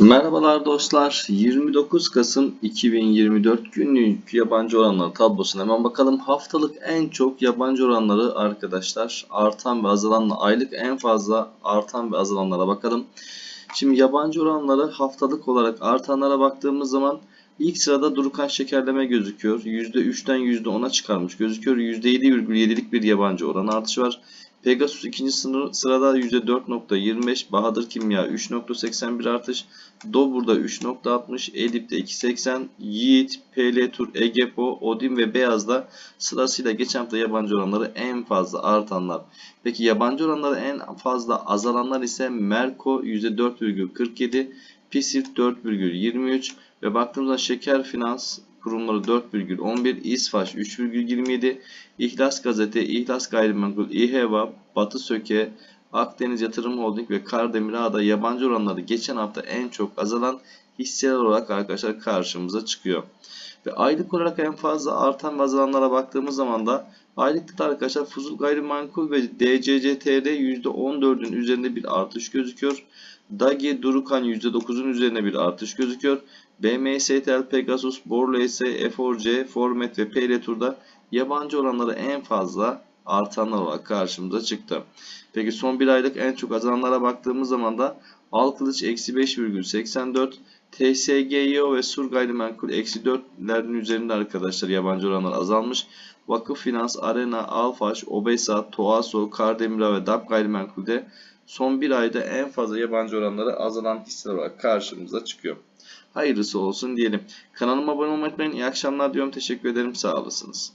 Merhabalar dostlar. 29 Kasım 2024 günlük yabancı oranları tablosuna hemen bakalım. Haftalık en çok yabancı oranları arkadaşlar artan ve azalanla aylık en fazla artan ve azalanlara bakalım. Şimdi yabancı oranları haftalık olarak artanlara baktığımız zaman ilk sırada Durukan Şekerleme gözüküyor. %3'ten %10'a çıkarmış gözüküyor. %7,7'lik bir yabancı oran artışı var. Pegasus ikinci sınır- sırada %4.25, Bahadır Kimya 3.81 artış, Dobur'da 3.60, Elip'te 2.80, Yiğit, PL Tur, Egepo, Odin ve Beyaz'da sırasıyla geçen hafta yabancı oranları en fazla artanlar. Peki yabancı oranları en fazla azalanlar ise Merko %4,47, Pisif 4,23 ve baktığımızda Şeker Finans kurumları 4,11, İsfaş 3,27, İhlas Gazete, İhlas Gayrimenkul, İHEVA, Batı Söke, Akdeniz Yatırım Holding ve Kardemir Ağa'da yabancı oranları geçen hafta en çok azalan hisseler olarak arkadaşlar karşımıza çıkıyor. Ve aylık olarak en fazla artan ve baktığımız zaman da aylıkta da arkadaşlar Fuzul Gayrimenkul ve DCCTR %14'ün üzerinde bir artış gözüküyor. Dagi Durukan %9'un üzerine bir artış gözüküyor. BMSTL, Pegasus, Borla S, F4C, Formet ve PL Tur'da yabancı oranları en fazla artanlar olarak karşımıza çıktı. Peki son bir aylık en çok azalanlara baktığımız zaman da Alkılıç eksi 5,84, TSGYO ve Sur Gayrimenkul eksi 4'lerin üzerinde arkadaşlar yabancı oranlar azalmış. Vakıf Finans, Arena, Alfaş, Obesa, Toaso, Kardemira ve DAP Gayrimenkul'de son bir ayda en fazla yabancı oranları azalan hisseler olarak karşımıza çıkıyor. Hayırlısı olsun diyelim. Kanalıma abone olmayı unutmayın. İyi akşamlar diyorum. Teşekkür ederim. Sağ olasınız.